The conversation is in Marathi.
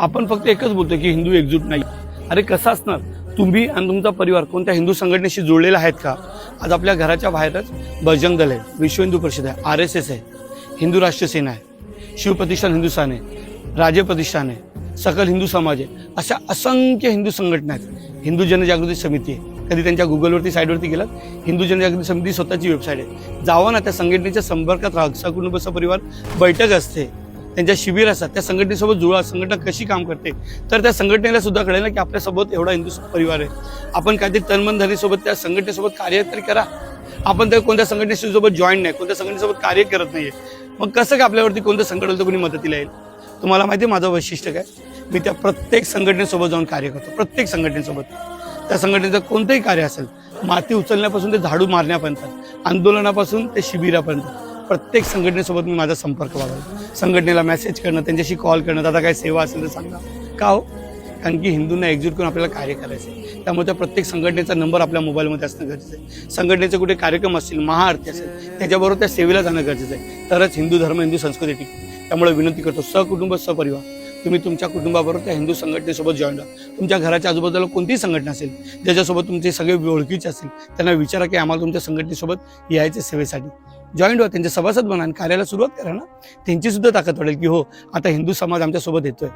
आपण फक्त एकच बोलतो की हिंदू एकजूट नाही. अरे कसं असणार? तुम्ही आणि तुमचा परिवार कोणत्या हिंदू संघटनेशी जुळलेला आहेत का? आज आपल्या घराच्या बाहेरच बजरंग दल आहे. विश्व हिंदू परिषद आहे. आर एस एस आहे. हिंदू राष्ट्र सेना आहे. शिवप्रतिष्ठान हिंदुस्थान आहे. राजे प्रतिष्ठान आहे. सकल हिंदू समाज आहे. अशा असंख्य हिंदू संघटना आहेत. हिंदू जनजागृती समिती आहे. कधी त्यांच्या गुगलवरती साईडवरती गेलात? हिंदू जनजागृती समिती स्वतःची वेबसाईट आहे. जावा ना त्या संघटनेच्या संपर्कात राहा. सकुटुंब परिवार बैठक असते. त्यांच्या शिबिर असतात त्या संघटनेसोबत जुळा संघटना कशी काम करते तर त्या संघटनेला सुद्धा कळेल ना की आपल्यासोबत एवढा हिंदू परिवार आहे. आपण काहीतरी तनमनधरीसोबत त्या संघटनेसोबत कार्य तरी करा. आपण त्या कोणत्या संघटनेसोबत जॉईन नाही कोणत्या संघटनेसोबत कार्य करत नाहीये. मग कसं काय आपल्यावरती कोणतं संकट आलं तर कोणी मदतीला येईल? तुम्हाला माहिती आहे माझं वैशिष्ट्य काय? मी त्या प्रत्येक संघटनेसोबत जाऊन कार्य करतो प्रत्येक संघटनेसोबत. त्या संघटनेचं कोणतंही कार्य असेल माती उचलण्यापासून ते झाडू मारण्यापर्यंत आंदोलनापासून ते शिबिरापर्यंत. प्रत्येक संघटनेसोबत मी माझा संपर्क वाढवला संघटनेला मेसेज करणं त्यांच्याशी कॉल करणं दादा काय सेवा असेल तर सांगा. का हो? कारण की हिंदूंना एकजूट करून आपल्याला कार्य करायचं आहे त्यामुळे त्या प्रत्येक संघटनेचा नंबर आपल्या मोबाईलमध्ये असणं गरजेचं आहे. संघटनेचे कुठे कार्यक्रम असतील महाआरती असेल त्याच्याबरोबर त्या सेवेला जाणं गरजेचं आहे. तरच हिंदू धर्म हिंदू संस्कृती टिक त्यामुळे विनंती करतो सहकुटुंब सपरिवार तुम्ही तुमच्या कुटुंबाबरोबर त्या हिंदू संघटनेसोबत जॉईन व्हा तुमच्या घराच्या आजूबाजूला कोणतीही संघटना असेल ज्याच्यासोबत तुमचे सगळे ओळखीचे असेल त्यांना विचारा की आम्हाला तुमच्या संघटनेसोबत यायचे सेवेसाठी. जॉईंट व्हा त्यांचे सभासद बना आणि कार्याला सुरुवात करा ना त्यांची सुद्धा ताकद वाढेल की हो आता हिंदू समाज आमच्यासोबत येतोय.